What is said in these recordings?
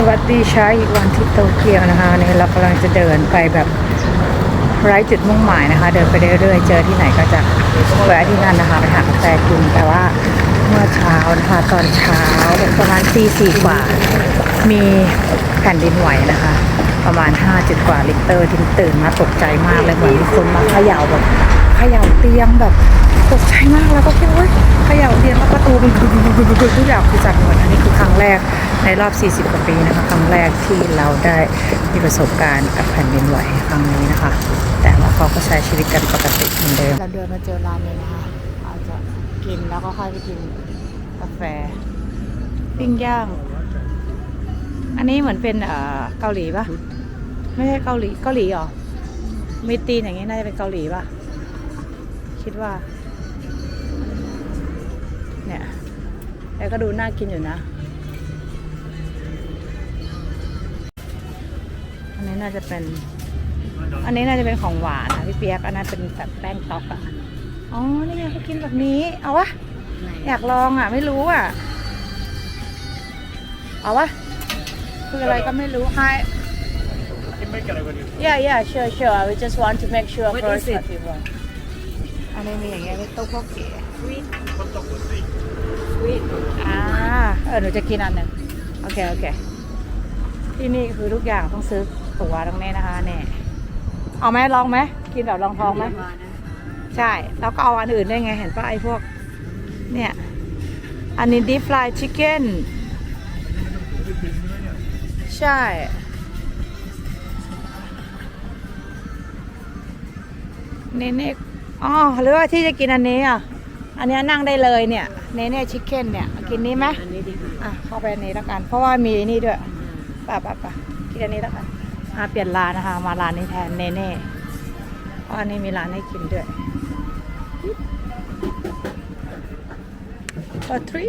สวัสดีเช้าอีกวันที่โตเกียวนะคะนี่เรากำลังจะเดินไปแบบไร้จุดมุ่งหมายนะคะ เดินไปเรื่อยๆเจอที่ไหนก็จะแวะที่นั่นนะคะไปหากาแฟกินแต่ว่าเมื่อเช้านะคะตอนเช้าประมาณตีสี่กว่า มีแผ่นดินไหวนะคะ ประมาณ5จุดกว่าลิกเตอร์ที่ตื่นมาตกใจมากเลยเหมือนมีคนมาเขย่าแบบเขย่าเตียงแบบ ตกใจมากแล้วก็คิดว่าขย่าเตียงแล้วประตูมันคือทุกอย่างคือสั่นหมดอันนี้คือครั้งแรกในรอบ 40 กว่าปีนะคะครั้งแรกที่เราได้มีประสบการณ์กับแผ่นดินไหวครั้งนี้นะคะ แต่ว่าเขาก็ใช้ชีวิตกันปกติเหมือนเดิมเราเดินมาเจอร้านนี้นะคะอาจจะกินแล้วก็ค่อยไปกินกาแฟปิ้งย่าง อันนี้เหมือนเป็นเกาหลีปะไม่ใช่เกาหลีเกาหลีเหรอมีตีนอย่างงี้น่าจะเป็นเกาหลีปะคิดว่า เนี่ยแต่ก็ดูน่ากินอยู่นะ อันนี้น่าจะเป็น อันนี้น่าจะเป็นของหวานนะพี่เปียก อันนั้นเป็นแบบแป้งต๊อกอะอ๋อ นี่ไงเขากินแบบนี้ เอาวะ อยากลองอะไม่รู้อะเอาวะ คืออะไรก็ไม่รู้ Hi Yeah yeah sure sure we just want to make sure What first is it? อันนี้มีอย่างเงี้ยมีเต้าหู้เก๋ Sweet. อ่าเออหนูจะกินอันหนึ่งโอเคโอเคที่นี่คือทุกอย่างต้องซื้อตั๋วตรงนี้นะคะเนี่ยเอาไหมลองไหมกินแบบลองท้องไหมใช่แล้วก็เอาอันอื่นได้ไงเห็นป่ะไอ้พวก เนี่ย อันนี้ deep fried chicken ใช่เนเน่ อ๋อหรือว่าที่จะกินอันนี้อะ อันเนี้ยนั่งได้เลยเนี่ยเนเน่ชิคเก้นเนี่ยกินนี้ไหมอันนี้ดีค่ะอะเข้าไปอันนี้แล้วกัน เพราะว่ามีนี่ด้วยป่ะป่ะป่ะกินอันนี้แล้วกันอะเปลี่ยนร้านนะคะ มาร้านนี้แทนเนเน่เพราะอันนี้มีร้านให้กินด้วยก็ทรี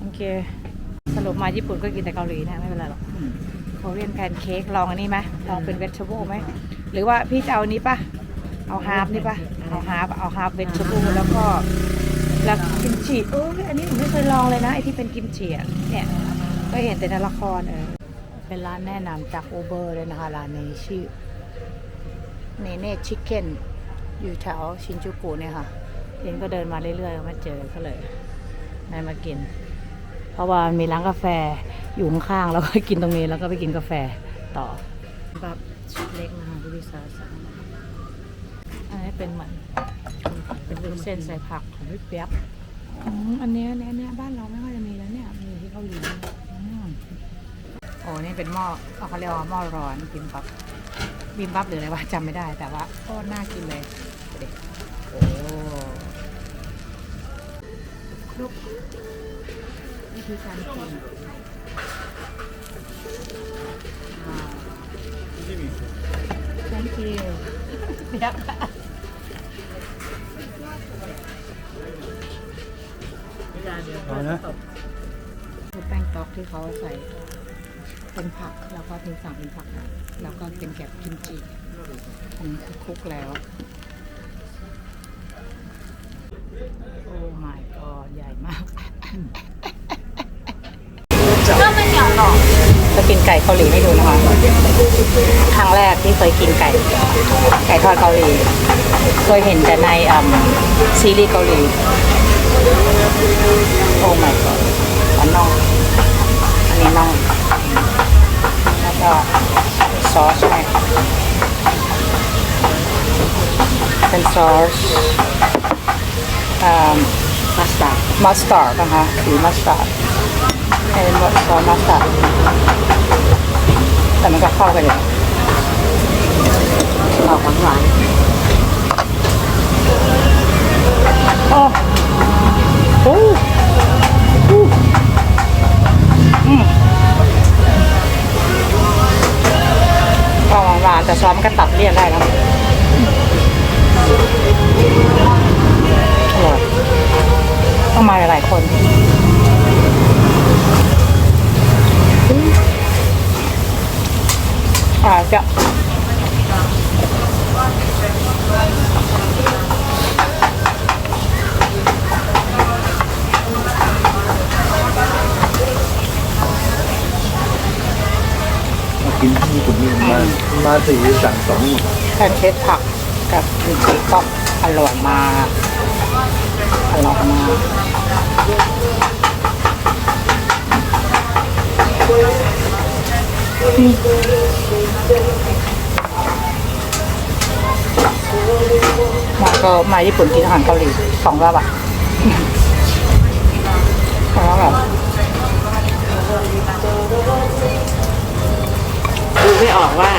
โอเคสรุปมาญี่ปุ่นก็กินแต่เกาหลีนะ ไม่เป็นไรหรอก เขาเรียนแพนเค้กลองอันนี้ไหมลองเป็นเว g เ b เบิลไหมหรือว่าพี่จะเอานี้ปะเอาฮาร์ฟนี่ปะเอาฮาร์ฟเอาฮาร์ฟเว g เ b เบิลแล้วก็แล้วกิมจิเอออันนี้ผมไม่เคยลองเลยนะไอที่เป็นกิมจิอะเนี่ยก็เห็นแต่ในละครเออเป็นร้านแนะนำจากโอเบอร์เลยนะคะร้านนี้ชื่อเนเน่ชิคเก้นอยู่แถวชินจูกุเนี่ยค่ะเย็นก็เดินมาเรื่อยๆมาเจอก็เลยได้มากิน ราะว่ามีร้านกาแฟอยู่ข้างๆแล้วก็กินตรงนี้แล้วก็ไปกินกาแฟต่อแบบชุดเล็กนะคะดูดิซาสอันนี้เป็นเหมือนเป็นวุ้นเส้นใส่ผักของพี่เปียกอืมอันเนี้ยอันเนี้ยอันเนี้ยบ้านเราไม่ค่อยจะมีแล้วเนี่ยมีที่เกาหลีอืมโอ้นี่เป็นหม้อเขาเรียกว่าหม้อร้อนบิมบับบิมบับหรืออะไรวะจำไม่ได้แต่ว่าโคตรน่ากินเลยดูดิโอ้คลุก วิธีการกินอ่า thank you เดี๋ยวเอานะคือแป้งต๊อกที่เขาใส่เป็นผักแล้วก็เป็นสั่งเป็นผักนะแล้วก็เป็นแกบกิมจิอันนี้คือคลุกแล้ว โอ้ my god ใหญ่มาก จะกินไก่เกาหลีให้ดูนะคะ ครั้งแรกที่เคยกินไก่ ไก่ทอดเกาหลี เคยเห็นแต่ในซีรีส์เกาหลี โอ้ my god อันน่อง อันนี้น่อง แล้วก็ซอสใช่ไหมเป็นซอส มัสตาร์ดมัสตาร์ดนะคะสีมัสตาร์ดเป็นซอสมัสตาร์ดแต่มันก็เข้ากันอยู่ออกหวานโอ้โอ้โอ้อืม กินที่ญี่ปุ่นนี่มามาสี่สั่งสองแพนเค้กผักกับกิมจิก็อร่อยมากอร่อยมากมาก็มาญี่ปุ่นกินอาหารเกาหลีสองรอบอะสองรอบ ไม่ออกว่า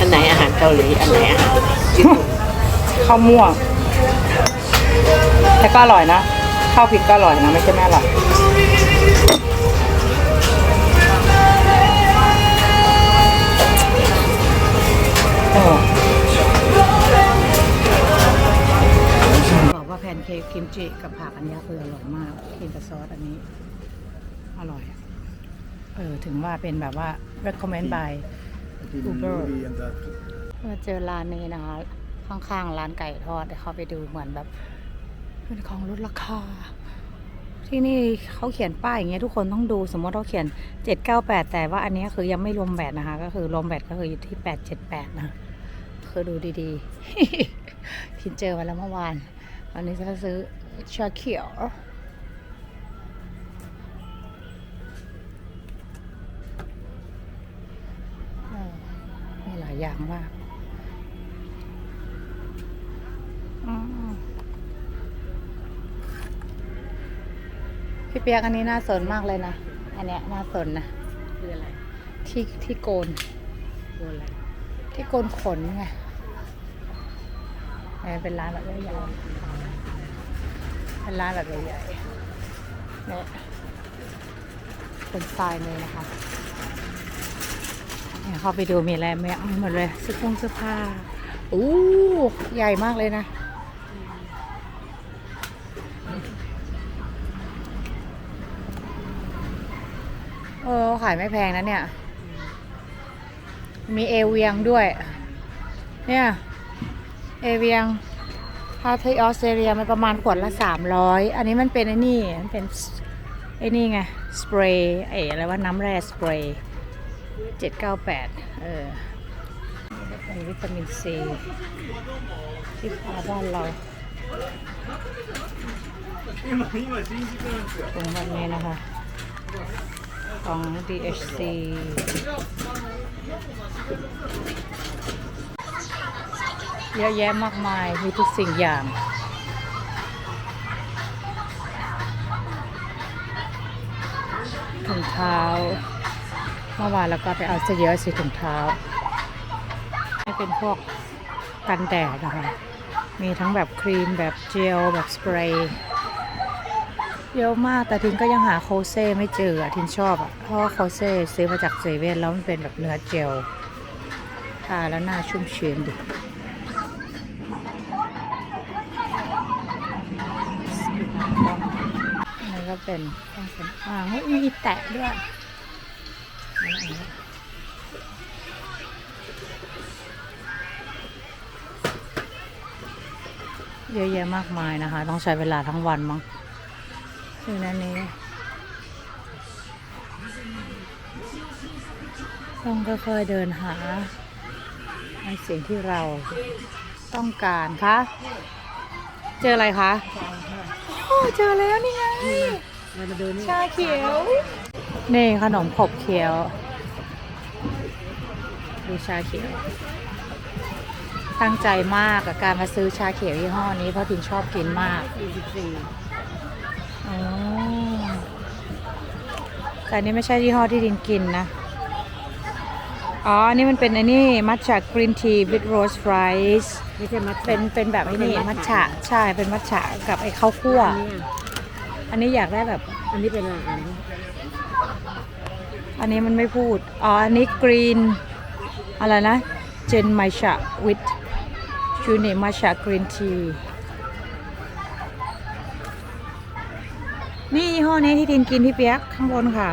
อันไหนอาหารเกาหลีอันไหนอาหารญี่ปุ่นข้าวม่วงแต่ก็อร่อยนะข้าวพริกก็อร่อยนะไม่ใช่ไม่อร่อยเออบอกว่าแพนเค้กกิมจิกับผักอันนี้คืออร่อยมากกินกับซอสอันนี้ อร่อยอะ เออถึงว่าเป็นแบบว่า recommend by Uber มาเจอร้านนี้นะคะ ข้างๆ ร้านไก่ทอดเดี๋ยวเข้าไปดูเหมือนแบบเป็นของลดราคา ที่นี่เขาเขียนป้ายอย่างเงี้ยทุกคนต้องดูสมมติเขาเขียน 798 แต่ว่าอันนี้คือยังไม่รวมแบตนะคะ ก็คือรวมแบตก็คืออยู่ที่ 878 นะคือดูดีๆพินเจอมาแล้วเมื่อวานวันนี้จะซื้อชาเขียว อย่างมากอืมพี่เปียกอันนี้น่าสนมากเลยนะ อันเนี้ยน่าสนนะ คืออะไร ที่ที่โกนคืออะไร ที่โกนขนไงเออเป็นร้านแบบใหญ่ๆเป็นร้านแบบใหญ่ๆเนี่ยเป็นสไตล์เลยนะคะ เนี่ยเข้าไปดูมีอะไรไหมเอาหมดเลยเสื้อผงเสื้อผ้าอู้ใหญ่มากเลยนะ เออ ขายไม่แพงนะเนี่ย มีเอเวียงด้วย เนี่ย เอเวียงถ้าที่ออสเตรเลียมันประมาณขวดละสามร้อยอันนี้มันเป็นไอ้นี่ มันเป็นไอ้นี่ไง สเปรย์ไอ้อะไรว่าน้ำแร่สเปรย์ เจ็ดเก้าแปดเออเป็นวิตามินซีที่พาบ้านเราตรงวันนี้นะคะ ของ DHC เยอะแยะมากมาย มีทุกสิ่งอย่างถุงเท้า เมื่อวานเราก็ไปเอาเสื้อเยอะสิถุงเท้าให้เป็นพวกกันแดดนะคะ มีทั้งแบบครีมแบบเจลแบบสเปรย์เยอะมากแต่ทินก็ยังหาโคเซ่ไม่เจออะทินชอบอะเพราะว่าโคเซ่ซื้อมาจากเซเว่นแล้วมันเป็นแบบเนื้อเจลทาแล้วหน้าชุ่มชื้นดินนี้ก็เป็นเครื่องสำอางเฮ้ยมีแตะด้วย เยอะแยะมากมายนะคะ ต้องใช้เวลาทั้งวันมั้งคือนั่นนี้ต้องค่อยๆเดินหาในสิ่งที่เราต้องการคะเจออะไรคะโอ้เจอแล้วนี่ไงมามาดูนี่ชาเขียว นี่ขนมขบเขียว ดูชาเขียว ตั้งใจมากกับการมาซื้อชาเขียวยี่ห้อนี้เพราะทินชอบกินมากสี่สิบสี่อ๋อแต่อันนี้ไม่ใช่ยี่ห้อที่ดินกินนะ อ๋ออันนี้มันเป็นไอ้นี่มัทฉะกรีนทีวิดโรสไรซ์ไม่ใช่มัดเป็นเป็นแบบไอ้นี่มัทฉะใช่เป็นมัทฉะกับไอ้ข้าวคั่ว อันนี้อันนี้อยากได้แบบ อันนี้เป็นอะไรอันนี้อันนี้มันไม่พูด อ๋อ อันนี้กรีน อะไรนะเจนไมชะวิดชูเนมัทฉะกรีนทีนี่ยี่ห้อนี้ที่ดินกินพี่เปียกข้างบนค่ะ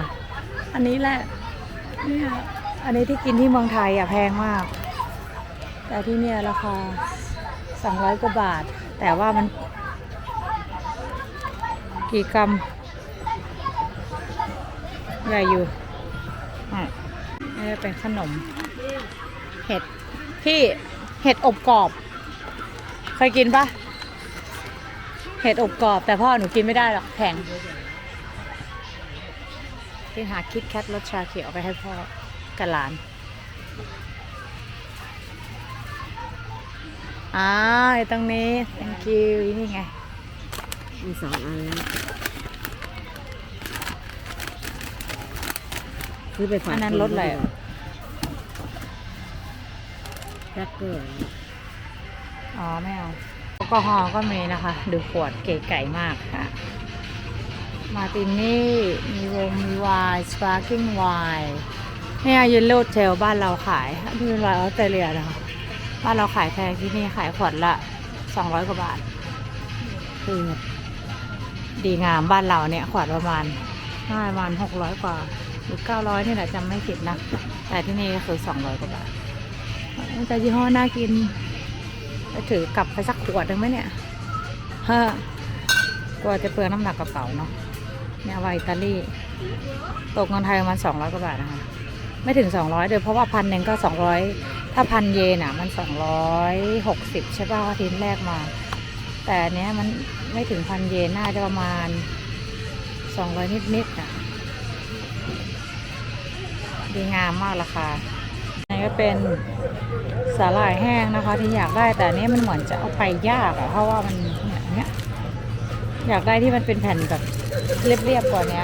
อันนี้แหละเนี่ยอันนี้ที่กินที่เมืองไทยอะแพงมาก แต่ที่เนี่ยราคาสองร้อยกว่าบาท แต่ว่ามัน กี่กรัมใหญ่อยู่อะนี่จะเป็นขนม เห็ดพี่เห็ดอบกรอบ เคยกินปะเห็ดอบกรอบ แต่พ่อหนูกินไม่ได้หรอกแพงที่หาคิดแคทรสชาเขียวไปให้พ่อกับหลานอ่าไอ้ตรงนี้ thank you นี่ไง มีสองอันแล้วซื้อไปฝากอันนั้นรสอะไรอะ แรกเกอร์ อ๋อ ไม่เอาแอลกอฮอล์ก็มีนะคะ ดูขวดเก๋ไก่มากค่ะ มาตินี่ มีวงมีไวน์สปาร์กิ้งไวน์เนี่ยเยลโล่เทลบ้านเราขายนี่เป็นไวน์ออสเตรเลียนะคะบ้านเราขายแพงที่นี่ขายขวดละ200กว่าบาท คือดีงามบ้านเราเนี่ยขวดประมาณน่าประมาณ600กว่า หรือ900นี่แหละจำไม่ผิดนะ แต่ที่นี่ก็คือ200กว่าบาท แต่ยี่ห้อน่ากินจะถือกลับไปสักขวดหนึ่งไหมเนี่ยเฮ้อกลัวจะเปลืองน้ำหนักกระเป๋าเนาะเนี่ยไวาอิตาลีตกเงินไทยประมาณสองร้อยกว่าบาทนะคะไม่ถึงสองร้อยโดยเพราะว่าพันหนึ่งก็สองร้อยถ้าพันเยนอะมันสองร้อยหกสิบใช่ป่ะอาทีแรกมา แต่เนี้ยมันไม่ถึงพันเยนน่าจะประมาณสองร้อยนิดๆอะดีงามมากราคา นนี้ก็เป็นสาหร่ายแห้งนะคะ ที่อยากได้แต่นนี้มันเหมือนจะเอาไปยากอะเพราะว่ามันเนี้ยอยากได้ที่มันเป็นแผ่นแบบเรียบๆกว่านี้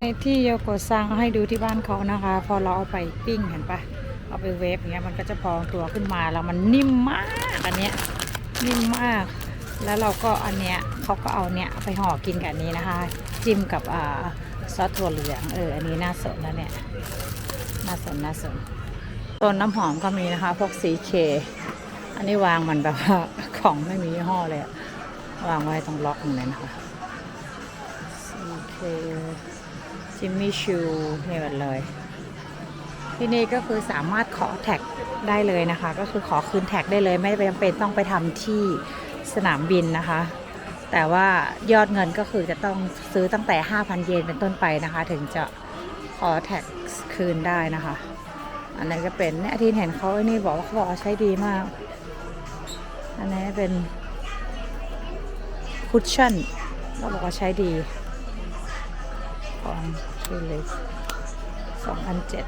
ในที่โยโกซังให้ดูที่บ้านเขานะคะ พอเราเอาไปปิ้งเห็นปะเอาไปเวฟอย่างเงี้ยมันก็จะพองตัวขึ้นมาแล้วมันนิ่มมากอันเนี้ยนิ่มมาก แล้วเราก็อันเนี้ยเขาก็เอาเนี้ยไปห่อกินกับนนี้นะคะ จิ้มกับอ่าซอสถั่วเหลืองเอออันนี้น่าสนนะเนี่ยน่าสนน่าสน ต้นน้ำหอมก็มีนะคะ พวกสีเค อันนี้วางมันแบบว่าของไม่มียี่ห้อเลย วางไว้ตรงล็อกตรงนั้นนะคะสีเคจิมมี่ชูนี่หมดเลย ที่นี่ก็คือสามารถขอแท็กได้เลยนะคะ ก็คือขอคืนแท็กได้เลย ไม่จำเป็นต้องไปทำที่สนามบินนะคะ แต่ว่ายอดเงินก็คือจะต้องซื้อตั้งแต่ 5,000 เยนเป็นต้นไปนะคะ ถึงจะขอแท็กคืนได้นะคะ อันนั้นก็เป็นเนี่ยที่เห็นเขาไอ้นี่บอกว่าเขาบอกใช้ดีมาก อันนี้เป็นคุชชั่นเขาบอกว่าใช้ดี ของชิลิสสองพันเจ็ด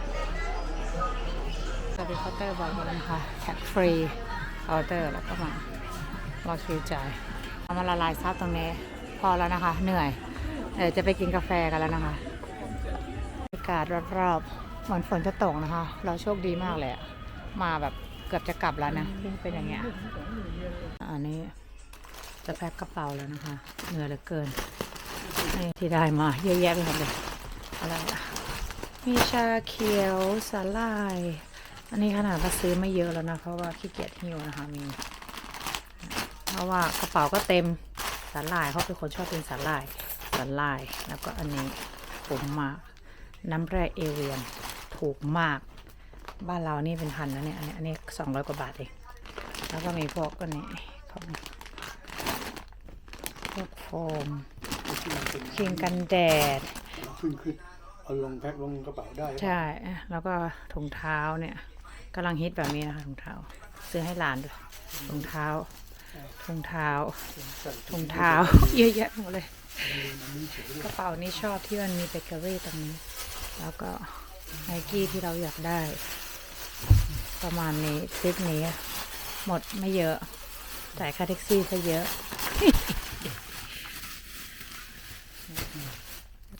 สวัสดีเคาน์เตอร์บอกเลยนะคะแท็กฟรีเคาน์เตอร์แล้วก็มารอคิวจ่ายเอามาละลายซับตรงนี้ พอแล้วนะคะ เหนื่อยเดี๋ยวจะไปกินกาแฟกันแล้วนะคะบรรยากาศรอบๆ เหมือนฝนจะตกนะคะ เราโชคดีมากเลยมาแบบเกือบจะกลับแล้วนะที่เป็นอย่างเงี้ยอันนี้จะแพ็คกระเป๋าแล้วนะคะ เหนื่อยเหลือเกินนี่ที่ได้มาเยอะแยะไปหมดเลยอะไรอะมีชาเขียวสาลาย อันนี้ขนาดว่าซื้อไม่เยอะแล้วนะ เพราะว่าขี้เกียจหิวนะคะมี เพราะว่ากระเป๋าก็เต็มสาลายเขาเป็นคนชอบเป็นสาลายสาลายแล้วก็อันนี้ผมมาน้ำแร่เอเวียน ถูกมาก บ้านเรานี่เป็นพันนะเนี่ยอันนี้อันนี้สองร้อยกว่าบาทเองแล้วก็มีพวกก็นี่ของพวกโฟมครีมกันแดดขึ้นขึ้นเอาลงแพ็คลงกระเป๋าได้ ใช่ แล้วก็ถุงเท้าเนี่ยกำลังฮิตแบบนี้นะคะถุงเท้า ซื้อให้หลานด้วยถุงเท้าถุงเท้าถุงเท้า เยอะแยะหมดเลย กระเป๋านี้ชอบที่มันมีเบเกอรี่ตรงนี้ แล้วก็ ไนกี้ที่เราอยากได้ ประมาณนี้ทริปนี้ หมดไม่เยอะจ่ายค่าแท็กซี่ซะเยอะ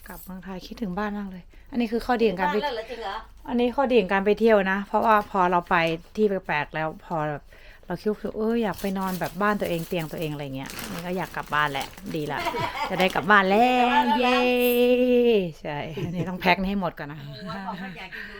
กลับเมืองไทยคิดถึงบ้านมากเลย อันนี้คือข้อดีของการไปจริงเหรออันนี้ข้อดีของการไปเที่ยวนะ เพราะว่าพอเราไปที่แปลกๆแล้วพอแบบ เราคิดว่าเอออยากไปนอนแบบบ้านตัวเองเตียงตัวเองอะไรเงี้ยนี่ก็อยากกลับบ้านแหละดีละจะได้กลับบ้านแล้วเย้ใช่อันนี้ต้องแพ็คนี่ให้หมดก่อนนะบอกว่าอยากกินดู